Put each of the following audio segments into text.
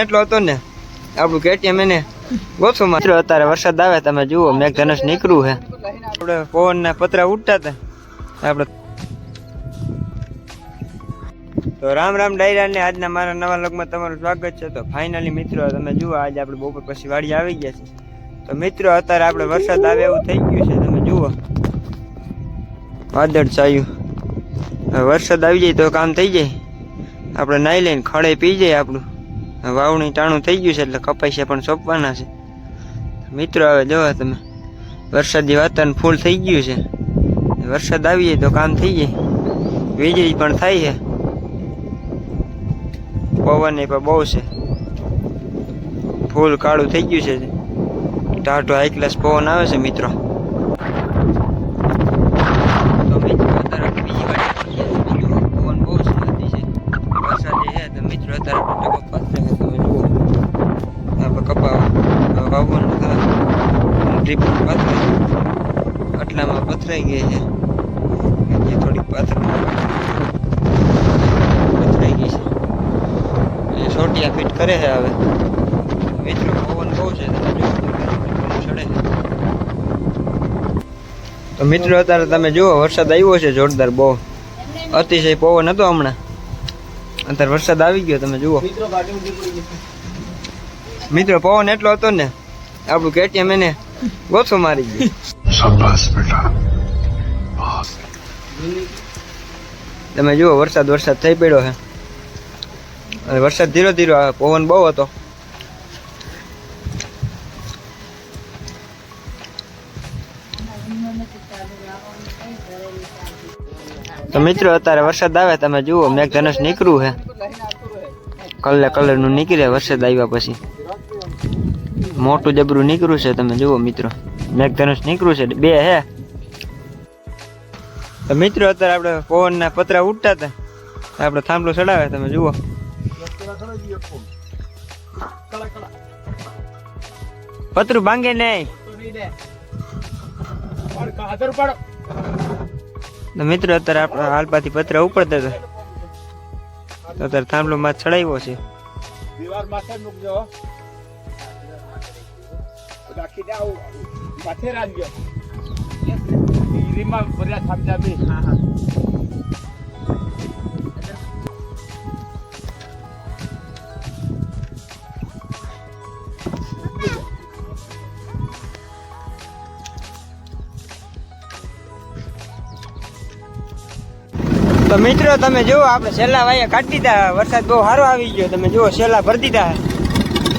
એટલો હતો ને, આપણું કેટીએમ એને ગોથું મિત્રો, અત્યારે વરસાદ આવે, તમે જુઓ મેઘધનુષ નીકળ્યું છે. આપણે પવનના પતરા ઉડતા હતા. આપણે તો રામ રામ ડાયરા ને આજના મારા નવા લગમાં તમારું સ્વાગત છે. તો ફાઇનલી મિત્રો, તમે જુઓ, આજે આપણે બપોર પછી વાડી આવી ગયા છે તો મિત્રો, અત્યારે આપણે વરસાદ આવે એવું થઈ ગયું છે. તમે જુઓ. વાદળ છાયું. વરસાદ આવી જાય તો કામ થઈ જાય. આપણે નાઈ લઈને ખડે પી જાય આપણું. વાવણી ટાણું થઈ ગયું છે એટલે કપાસિયા પણ સોંપવાના છે. મિત્રો, હવે જોવા તમે. વરસાદી વાતાવરણ ફૂલ થઈ ગયું છે. વરસાદ આવી જાય તો કામ થઈ જાય. વીજળી પણ થાય છે. પવન એ પણ બહુ છે. ફૂલ કાળું થઈ ગયું છે. ટાટો હાઈ ક્લાસ પવન આવે છે, મિત્રો. તો મિત્રો બીજી વાડી ડ્રીપ પથરે આટલામાં પથરાઈ ગઈ છે. હજી થોડીક પાથર પથરાઈ ગઈ છે. એ સોટિયા ફિટ કરે છે હવે. મિત્રો, પવન બહુ છે, તમે છે. તો મિત્રો, અત્યારે તમે જુઓ, વરસાદ આવ્યો છે જોરદાર બહુ. અતિશય પવન હતો હમણાં. અત્યારે વરસાદ આવી ગયો, તમે જુઓ. મિત્રો, પવન એટલો હતો ને, આપણું કેટીએમ એને ગોસો મારી ગયો શાબાશ બેટા. તમે જુઓ વરસાદ વરસાદ થઈ પડ્યો છે. અને વરસાદ ધીરો ધીરો આવે પવન બહુ હતો. તો મિત્રો અત્યારે વરસાદ આવે તમે જુઓ મેઘધનુષ નીકળ્યું છે. કલર કલરનું નીકળે વરસાદ આવ્યા પછી. મોટું જબરું નીકળ્યું છે તમે જુઓ મિત્રો. મેઘધનુષ નીકળ્યું છે, બે હે. તો મિત્રો અત્યારે આપણે પવનના પતરા ઉડતા હતા. આપણે થાંભલો ચડાવે તમે જુઓ. પતરું ભાંગે નહીં. તો મિત્રો અત્યારે આપણે હાલપાથી પતરા ઉપડતા હતા. અત્યારે થાંભલો માં ચડાવ્યો છે. દીવાર માથે મૂકજો રાખીને આવું. માથે રાખજો. ડીરીમાં ભર્યા સમજા બી. હા હા. તો મિત્રો તમે જુઓ આપણે છેલ્લા વાયા કાઢી દીધા. વરસાદ બહુ સારો આવી ગયો. તમે જુઓ છેલ્લા ભરી દીધા.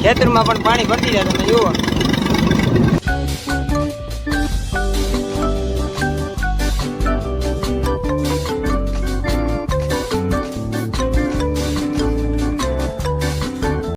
ખેતરમાં પણ પાણી ભરી દીધા. તમે જુઓ.